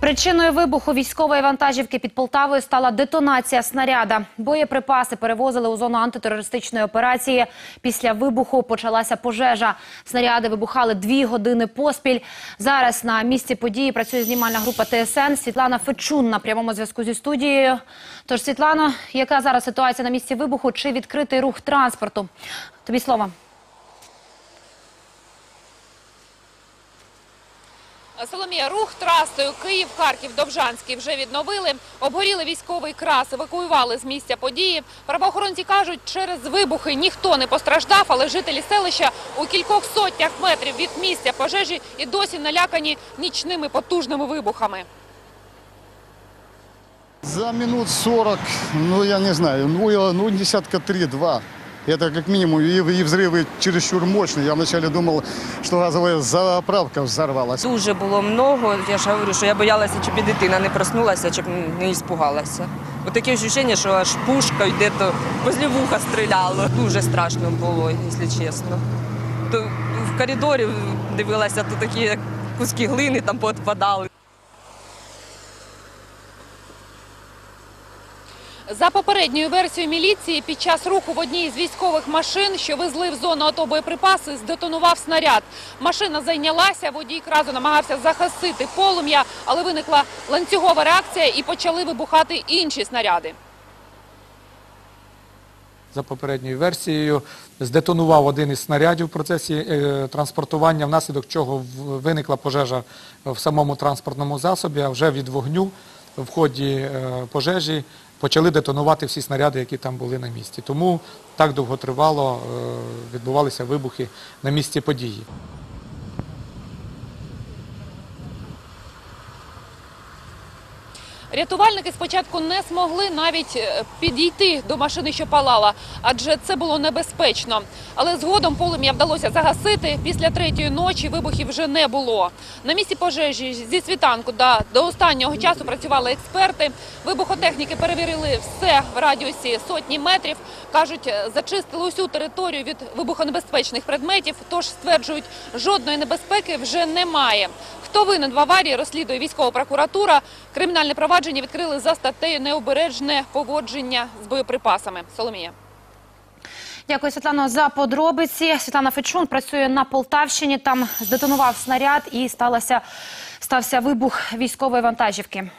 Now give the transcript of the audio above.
Причиною вибуху військової вантажівки під Полтавою стала детонація снаряда. Боєприпаси перевозили у зону антитерористичної операції. Після вибуху почалася пожежа. Снаряди вибухали дві години поспіль. Зараз на місці події працює знімальна група ТСН. Світлана Фечун на прямому зв'язку зі студією. Тож, Світлано, яка зараз ситуація на місці вибуху? Чи відкритий рух транспорту? Тобі слово. Соломія, рух трасою Київ-Харків, Довжанський вже відновили. Обгоріли військовий крас, евакуювали з місця події. Правоохоронці кажуть, через вибухи ніхто не постраждав, але жителі селища у кількох сотнях метрів від місця пожежі і досі налякані нічними потужними вибухами. За минут 40, ну я не знаю, ну, ну десятка три-два. Это как минимум, и, и взрывы чересчур мощные. Я вначале думал, что газовая заправка взорвалась. Дуже було много. Я ж говорю, що я боялася, щоб і дитина не проснулася, щоб не іспугалася. От таке відчуття, що аж пушка йде, то возле вуха стріляло. Дуже страшно було, якщо чесно. То в коридорі дивилася, то такі куски глини там поотпадали. За попередньою версією міліції, під час руху в одній з військових машин, що везли в зону АТО боєприпаси, здетонував снаряд. Машина зайнялася, водій кразу намагався загасити полум'я, але виникла ланцюгова реакція і почали вибухати інші снаряди. За попередньою версією здетонував один із снарядів в процесі е, транспортування, внаслідок чого виникла пожежа в самому транспортному засобі, а вже від вогню в ході е, пожежі почали детонувати всі снаряди, які там були на місці. Тому так довго тривало, відбувалися вибухи на місці події. Рятувальники спочатку не змогли навіть е, підійти до машини, що палала, адже це було небезпечно. Але згодом полум'я вдалося загасити. Після третьої ночі вибухів вже не було. На місці пожежі зі світанку до останнього часу працювали експерти. Вибухотехніки перевірили все в радіусі сотні метрів. Кажуть, е, зачистили усю територію від вибухонебезпечних предметів. Тож стверджують, жодної небезпеки вже немає. Хто винен в аварії, розслідує військова прокуратура. Кримінальне провадження відкрили за статтею необережне поводження з боєприпасами. Соломія. Дякую, Світлано, за подробиці. Світлана Фечун працює на Полтавщині. Там здетонував снаряд і сталося, стався вибух військової вантажівки.